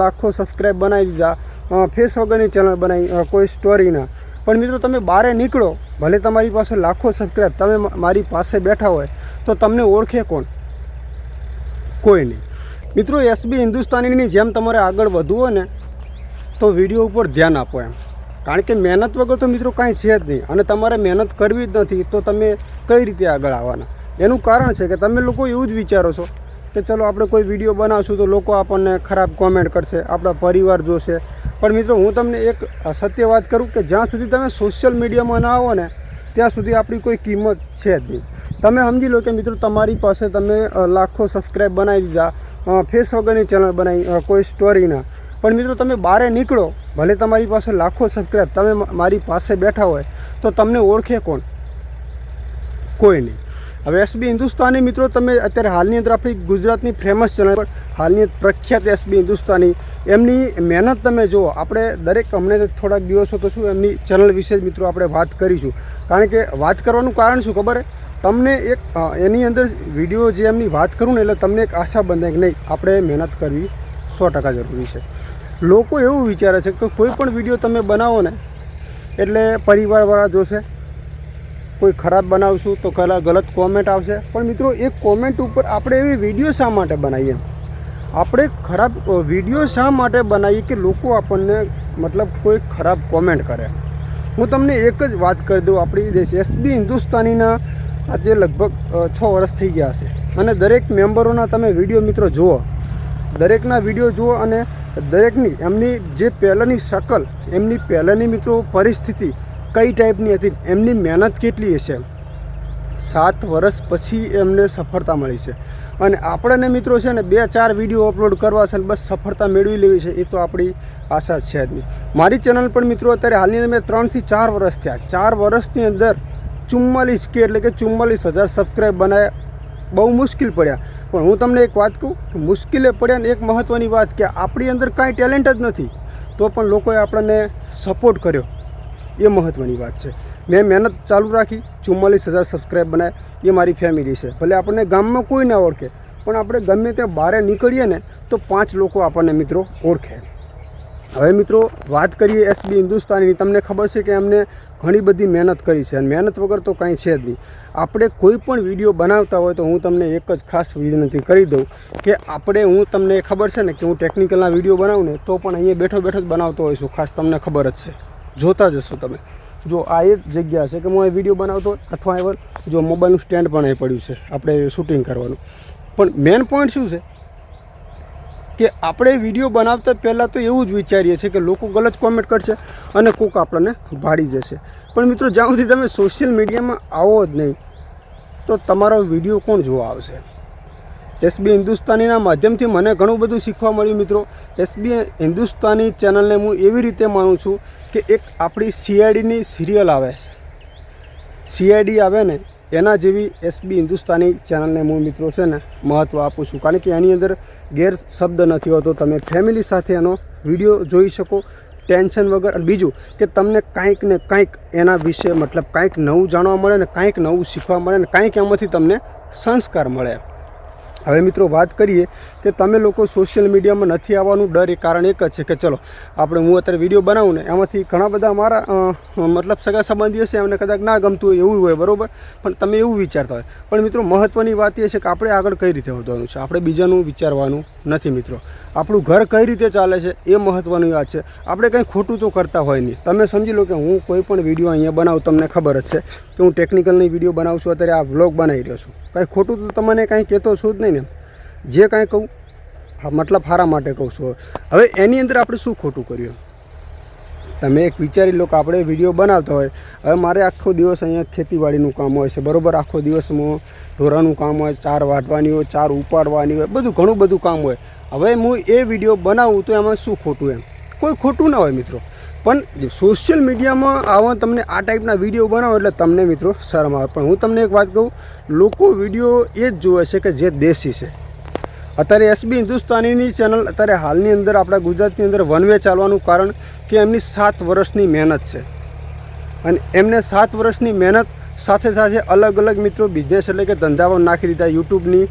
લાખો સબસ્ક્રાઈબ બનાવી દીધા. ફેસ વગરની ચેનલ બનાવી કોઈ સ્ટોરીના પણ મિત્રો, તમે બહાર નીકળો, ભલે તમારી પાસે લાખો સબસ્ક્રાઈબ તમે મારી પાસે બેઠા હોય, તો તમને ઓળખે કોણ? કોઈ નહીં. મિત્રો એસબી હિન્દુસ્તાનીની જેમ તમારે આગળ વધવું હોય ને, તો વીડિયો ઉપર ધ્યાન આપો એમ. કારણ કે મહેનત વગર તો મિત્રો કાંઈ છે જ નહીં. અને તમારે મહેનત કરવી જ નથી, તો તમે કઈ રીતે આગળ આવવાના? એનું કારણ છે કે તમે લોકો એવું જ વિચારો છો કે ચલો આપણે કોઈ વીડિયો બનાવશું તો લોકો આપણને ખરાબ કોમેન્ટ કરશે, આપણા પરિવાર જોશે. પણ મિત્રો, હું તમને એક સત્ય વાત કરું કે જ્યાં સુધી તમે સોશિયલ મીડિયામાં ના આવો ને, ત્યાં સુધી આપણી કોઈ કિંમત છે જ નહીં. તમે સમજી લો કે મિત્રો, તમારી પાસે તમે લાખો સબસ્ક્રાઈબ બનાવી દીધા ફેસ વગરની ચેનલ બનાવી કોઈ સ્ટોરીના પણ મિત્રો, તમે બહાર નીકળો, ભલે તમારી પાસે લાખો સબસ્ક્રાઈબ તમે મારી પાસે બેઠા હોય, તો તમને ઓળખે કોણ? કોઈ નહીં. હવે એસબી હિન્દુસ્તાની મિત્રો, તમે અત્યારે હાલની અંદર આપણી ગુજરાતની ફેમસ ચેનલ પર હાલની પ્રખ્યાત એસબી હિન્દુસ્તાની, એમની મહેનત તમે જુઓ, આપણે દરેક, અમને થોડાક દિવસો તો શું, એમની ચેનલ વિશે જ મિત્રો આપણે વાત કરીશું કારણ કે વાત કરવાનું કારણ શું ખબર? તમને એક એની અંદર વીડિયો જે એમની વાત કરું ને, એટલે તમને એક આશા બંધાય કે નહીં, આપણે મહેનત કરવી સો ટકા જરૂરી છે લોકો એવું વિચારે છે કે કોઈ પણ વીડિયો તમે બનાવો ને, એટલે પરિવારવાળા જોશે કોઈ ખરાબ બનાવશું તો કલા ગલત કોમેન્ટ આવશે. પણ મિત્રો એ કોમેન્ટ ઉપર આપણે એવી વીડિયો શા માટે બનાવીએ? આપણે ખરાબ વીડિયો શા માટે બનાવીએ કે લોકો આપણને મતલબ કોઈ ખરાબ કોમેન્ટ કરે? હું તમને એક જ વાત કરી દઉં. આપણી દેશ એસબી હિન્દુસ્તાનીના આજે લગભગ છ વર્ષ થઈ ગયા છે. અને દરેક મેમ્બરોના તમે વીડિયો મિત્રો જુઓ. દરેકના વીડિયો જુઓ અને દરેકની, એમની જે પહેલાંની શકલ, એમની પહેલાંની મિત્રો પરિસ્થિતિ કઈ ટાઈપની હતી? એમની મહેનત કેટલી હશે? સાત વર્ષ પછી એમને સફળતા મળી છે. અને આપણને મિત્રો છે ને, બે ચાર વીડિયો અપલોડ કરવા છે બસ સફળતા મેળવી લેવી છે. એ તો આપણી આશા છે જ નહીં મારી ચેનલ પણ મિત્રો અત્યારે હાલની મેં ત્રણથી ચાર વર્ષ થયા. ચાર વર્ષની અંદર ચુમ્માલીસ કે એટલે કે ચુમ્માલીસ હજાર સબસ્ક્રાઈબ બનાવ્યા બહુ મુશ્કેલ પડ્યા. પણ હું તમને એક વાત કહું, મુશ્કેલે પડ્યા ને એક મહત્ત્વની વાત કે આપણી અંદર કાંઈ ટેલેન્ટ જ નથી. તો પણ લોકોએ આપણને સપોર્ટ કર્યો. એ મહત્ત્વની વાત છે. મેં મહેનત ચાલુ રાખી, ચુમ્માલીસ હજાર સબસ્ક્રાઈબ બનાવ્યા એ મારી ફેમિલી છે. ભલે આપણને ગામમાં કોઈ ના ઓળખે, પણ આપણે ગમે ત્યાં બહાર નીકળીએ ને, તો પાંચ લોકો આપણને મિત્રો ઓળખે. હવે મિત્રો, વાત કરીએ એસબી હિન્દુસ્તાનીની. તમને ખબર છે કે એમને ઘણી બધી મહેનત કરી છે, અને મહેનત વગર તો કાંઈ છે જ નહીં. આપણે કોઈ પણ વીડિયો બનાવતા હોય તો હું તમને એક જ ખાસ વિનંતી કરી દઉં કે આપણે, હું તમને ખબર છે ને કે હું ટેકનિકલના વીડિયો બનાવું ને, તો પણ અહીંયા બેઠો બેઠો જ બનાવતો હોઈશું. ખાસ તમને ખબર જ છે. જોતા જશો તમે. જો આ એ જગ્યા છે કે હું એ વીડિયો બનાવતો અથવા એવર જો મોબાઈલનું સ્ટેન્ડ પણ અહીં પડ્યું છે, આપણે શૂટિંગ કરવાનું. પણ મેઇન પોઈન્ટ શું છે? કે આપણે વીડિયો બનાવતા પહેલાં તો એવું જ વિચારીએ છીએ કે લોકો ગલત કોમેન્ટ કરશે અને કોક આપણને ભાડી જશે. પણ મિત્રો, જ્યાં સુધી તમે સોશિયલ મીડિયામાં આવો જ નહીં, તો તમારો વીડિયો કોણ જોવા આવશે? એસબી હિન્દુસ્તાનીના માધ્યમથી મને ઘણું બધું શીખવા મળ્યું, મિત્રો. એસબી હિન્દુસ્તાની ચેનલને હું એવી રીતે માનું છું કે એક આપણી સીઆઈડીની સિરિયલ આવે છે. સીઆઈડી આવે ને, એના જેવી એસબી હિન્દુસ્તાની ચેનલને હું, મિત્રો, છે ને મહત્ત્વ આપું છું. કારણ કે એની અંદર ગેર શબ્દ નથી હોતો. તમે ફેમિલી સાથે એનો વીડિયો જોઈ શકો, ટેન્શન વગર. અને બીજું કે તમને કાંઈક ને કાંઈક એના વિશે મતલબ કાંઈક નવું જાણવા મળે ને કાંઈક નવું શીખવા મળે ને કાંઈક એમાંથી તમને સંસ્કાર મળે. હવે મિત્રો વાત કરીએ કે તમે લોકો સોશિયલ મીડિયામાં નથી આવવાનું, ડર એ કારણ એક જ છે કે ચલો, આપણે હું અત્યારે વીડિયો બનાવું ને, એમાંથી ઘણા બધા મારા મતલબ સગા સંબંધી હશે એમને કદાચ ના ગમતું હોય એવું હોય, બરાબર? પણ તમે એવું વિચારતા હોય. પણ મિત્રો મહત્ત્વની વાત એ છે કે આપણે આગળ કઈ રીતે વધવાનું છે? આપણે બીજાનું વિચારવાનું નથી મિત્રો. આપણું ઘર કઈ રીતે ચાલે છે એ મહત્ત્વની વાત છે. આપણે કંઈ ખોટું તો કરતા હોય નહીં. તમે સમજી લો કે હું કોઈ પણ વીડિયો અહીંયા બનાવું, તમને ખબર જ છે કે હું ટેકનિકલની વીડિયો બનાવું છું, અત્યારે આ વ્લોગ બનાવી રહ્યો છું. કંઈ ખોટું તો તમને કાંઈ કહેતો છું જ નહીં ને. જે કાંઈ કહું મતલબ હારા માટે કહું છું. હવે એની અંદર આપણે શું ખોટું કર્યું? તમે એક વિચારી લો કે આપણે વીડિયો બનાવતા હોય. હવે મારે આખો દિવસ અહીંયા ખેતીવાડીનું કામ હોય છે, બરાબર? આખો દિવસમાં ઢોરાનું કામ હોય, ચાર વાટવાની હોય, ચાર ઉપાડવાની હોય, બધું, ઘણું બધું કામ હોય. હવે હું એ વીડિયો બનાવું તો એમાં શું ખોટું એમ? કોઈ ખોટું ના હોય, મિત્રો. પણ સોશિયલ મીડિયામાં આવા તમને આ ટાઈપના વીડિયો બનાવો એટલે તમને, મિત્રો, શરમ આવે. પણ હું તમને એક વાત કહું, લોકો વીડિયો એ જ જોવે છે કે જે દેશી છે. અત્યારે એસબી હિન્દુસ્તાનીની ચેનલ અત્યારે હાલની અંદર આપણા ગુજરાતની અંદર વન વે ચાલવાનું કારણ કે એમની સાત વર્ષની મહેનત છે. અને એમને સાત વર્ષની મહેનત સાથે સાથે અલગ અલગ મિત્રો બિઝનેસ એટલે કે ધંધામાં નાખી દીધા યુટ્યુબની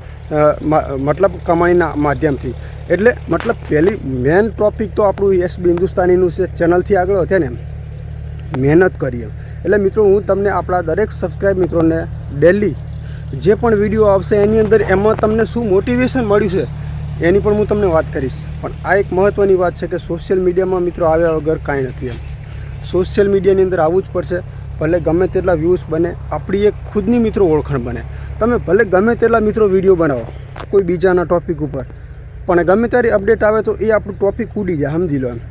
મતલબ કમાણીના માધ્યમથી. એટલે મતલબ પહેલી મેન ટોપિક તો આપણું એસબી હિન્દુસ્તાનીનું છે ચેનલથી આગળ વધે ને મહેનત કરીએ. એટલે મિત્રો હું તમને આપણા દરેક સબસ્ક્રાઈબ મિત્રોને ડેલી જે પણ વીડિયો આવશે એની અંદર એમાં તમને શું મોટિવેશન મળ્યું છે, એની પણ હું તમને વાત કરીશ. પણ આ એક મહત્ત્વની વાત છે કે સોશિયલ મીડિયામાં મિત્રો આવ્યા વગર કાંઈ નથી એમ. સોશિયલ મીડિયાની અંદર આવવું જ પડશે. ભલે ગમે તેટલા વ્યૂઝ બને, આપણી એક ખુદની મિત્રો ઓળખાણ બને. તમે ભલે ગમે તેટલા મિત્રો વીડિયો બનાવો, કોઈ બીજાના ટોપિક ઉપર. પણ ગમે ત્યારે અપડેટ આવે તો એ આપણું ટોપિક ઉડી જાય, સમજી લો એમ.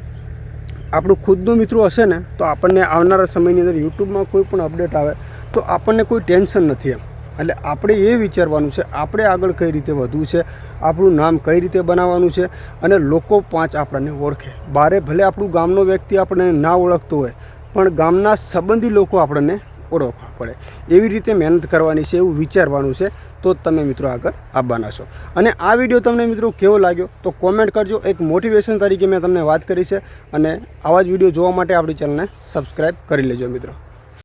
આપણું ખુદનું મિત્રો હશે ને, તો આપણને આવનારા સમયની અંદર યુટ્યુબમાં કોઈ પણ અપડેટ આવે, તો આપણને કોઈ ટેન્શન નથી એમ. એટલે આપણે એ વિચારવાનું છે, આપણે આગળ કઈ રીતે વધવું છે, આપણું નામ કઈ રીતે બનાવવાનું છે અને લોકો પાંચ આપણને ઓળખે. બારે ભલે આપણું ગામનો વ્યક્તિ આપણને ના ઓળખતો હોય, પણ ગામના સંબંધી લોકો આપણને ઓળખવા પડે. એવી રીતે મહેનત કરવાની છે, એવું વિચારવાનું છે, તો જ તમે મિત્રો આગળ આવવાના છો. અને આ વીડિયો તમને મિત્રો કેવો લાગ્યો, તો કોમેન્ટ કરજો. એક મોટિવેશન તરીકે મેં તમને વાત કરી છે અને આવા જ વીડિયો જોવા માટે આપણી ચેનલને સબસ્ક્રાઈબ કરી લેજો મિત્રો.